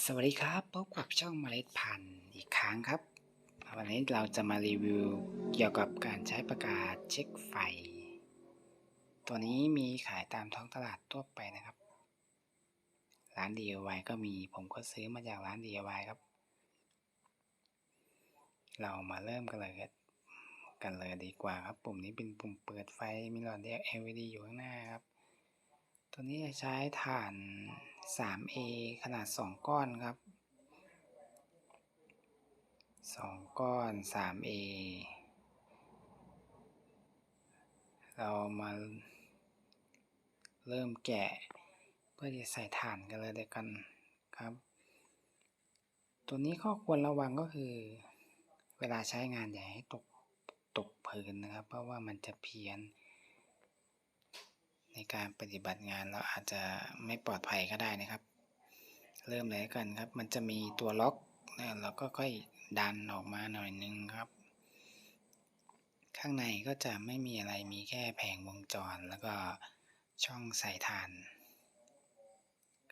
สวัสดีครับพบกับช่องเมล็ดพันธุ์อีกครั้งครับ วันนี้เราจะมารีวิวเกี่ยวกับการใช้ประกาศเช็คไฟ ตัวนี้มีขายตามท้องตลาดทั่วไปนะครับ ร้าน DIY ก็มีผมก็ซื้อมาจากร้าน DIY ครับ เรามาเริ่มกันเลยกันเลยดีกว่าครับ ปุ่มนี้เป็นปุ่มเปิดไฟมีหลอดแยก LED อยู่ข้างหน้าครับ ตัวนี้จะใช้ถ่าน 3A ขนาด 2 ก้อนครับ 2 ก้อน 3A เรามาเริ่มแกะเพื่อจะใส่ถ่านกันเลยเดียวกันครับ ตัวนี้ข้อควรระวังก็คือ เวลาใช้งานอย่าให้ตกตกพื้นนะครับ เพราะว่ามันจะเพี้ยน ในการปฏิบัติงานเราอาจจะไม่ปลอดภัยก็ได้นะครับ เริ่มเลยกันครับ มันจะมีตัวล็อกนะเราก็ค่อยดันออกมาหน่อยนึงครับ ข้างในก็จะไม่มีอะไรมีแค่แผงวงจรแล้วก็ช่องใส่ถ่าน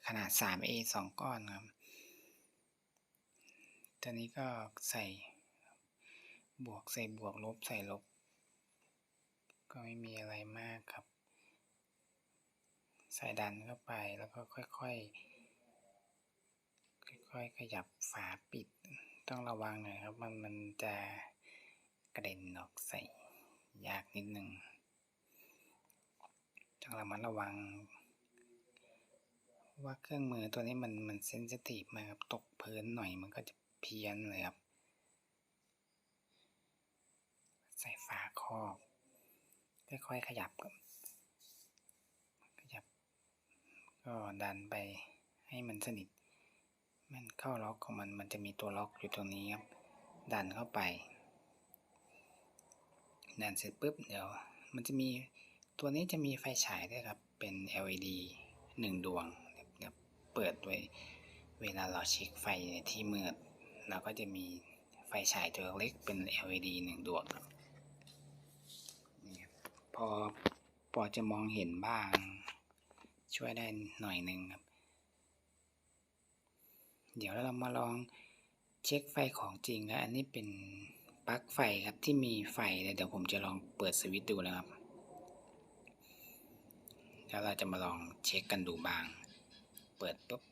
ขนาด 3A 2 ก้อนครับ ตัวนี้ก็ใส่บวกใส่บวกลบใส่ลบ ก็ไม่มีอะไรมากครับ ใส่ดันเข้าไปแล้วก็ค่อยๆ ค่อยๆ ขยับฝาปิด ต้องระวังหน่อยครับ มันมันจะกระเด็นออกใส่ยากนิดนึงต้องระมัดระวัง ว่าเครื่องมือตัวนี้มันมันเซนซิทีฟมากครับตกพื้นหน่อยมันก็จะเพี้ยนเลยครับ ใส่ฝาครอบค่อยๆขยับครับ ขยับ ก็ดันไปให้มันสนิท มันเข้าล็อกของมันมันจะมีตัวล็อกอยู่ตรงนี้ครับ ดันเข้าไป ดันเสร็จปุ๊บเดี๋ยวมันจะมีตัวนี้จะมีไฟฉายด้วยครับ เป็น LED หนึ่งดวงเดี๋ยวเปิดไว้เวลาเราเช็คไฟในที่มืดเราก็จะมีไฟฉายตัวเล็กเป็น LED หนึ่งดวงครับนี่ครับพอพอจะมองเห็นบ้าง ช่วยได้หน่อยหนึ่งครับ เดี๋ยวเรามาลองเช็คไฟของจริงนะอันนี้เป็นปลั๊กไฟครับที่มีไฟเดี๋ยวผมจะลองเปิดสวิตช์ดูนะครับ แล้วเราจะมาลองเช็คกันดูบ้าง เปิดปุ๊บ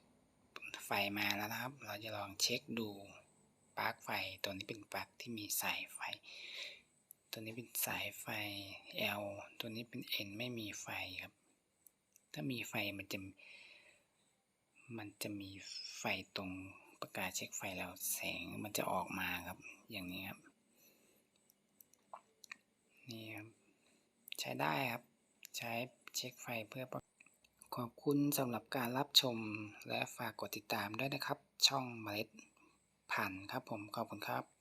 ไฟมาแล้วนะครับ เราจะลองเช็คดูปลั๊กไฟตัวนี้เป็นปลั๊กที่มีสายไฟ ตัวนี้เป็นสายไฟ L ตัวนี้เป็น N ไม่มีไฟครับ ถ้ามีไฟมันจะมันจะมีไฟตรงประกาศเช็คไฟแล้วแสงมันจะออกมาครับ อย่างนี้ครับ นี่ครับ ใช้ได้ครับ ใช้เช็คไฟเพื่อขอบคุณสำหรับการรับชมและฝากกดติดตามด้วยนะครับ ช่องเมล็ดพันธุ์ครับผมขอบคุณครับ